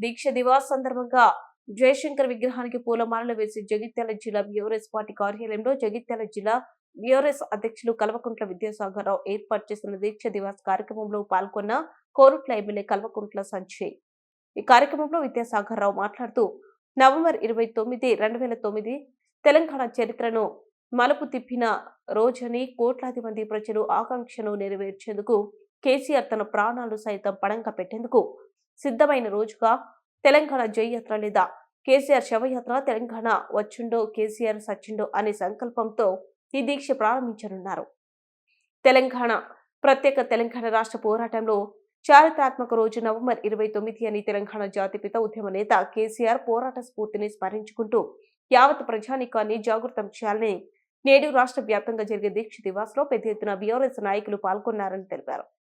దీక్ష దివాస్ సందర్భంగా జయశంకర్ విగ్రహానికి పూలమాలలు వేసి జగిత్యాల జిల్లా బ్యూరెస్ పార్టీ కార్యాలయంలో జగిత్యాల జిల్లా బ్యూరెస్ అధ్యక్షులు కల్వకుంట్ల విద్యాసాగరరావు ఏర్పాటు చేసిన దీక్ష దివాస్ కార్యక్రమంలో పాల్గొన్న కోరుట్ల ఎమ్మెల్యే కల్వకుంట్ల సంజయ్. ఈ కార్యక్రమంలో విద్యాసాగర్ రావు మాట్లాడుతూ నవంబర్ ఇరవై తొమ్మిది రెండు వేల తొమ్మిది తెలంగాణ చరిత్రను మలుపు తిప్పిన రోజని కోట్లాది మంది ప్రజలు ఆకాంక్షను నెరవేర్చేందుకు కేసీఆర్ తన ప్రాణాలు సైతం పడంగా పెట్టేందుకు సిద్ధమైన రోజుగా తెలంగాణ జయయాత్ర లేదా కేసీఆర్ శవయాత్ర తెలంగాణ వచ్చిండో కేసీఆర్ సచ్చిండో అనే సంకల్పంతో ఈ దీక్ష ప్రారంభించనున్నారు. తెలంగాణ ప్రత్యేక తెలంగాణ రాష్ట్ర పోరాటంలో చారిత్రాత్మక రోజు నవంబర్ ఇరవై తొమ్మిది అని తెలంగాణ జాతిపిత ఉద్యమ నేత కేసీఆర్ పోరాట స్ఫూర్తిని స్మరించుకుంటూ యావత్ ప్రజానీకాన్ని జాగృతం చేయాలని నేడు రాష్ట్ర వ్యాప్తంగా జరిగే దీక్ష దివాస్లో పెద్ద ఎత్తున బీఆర్ఎస్ నాయకులు పాల్గొన్నారని తెలిపారు.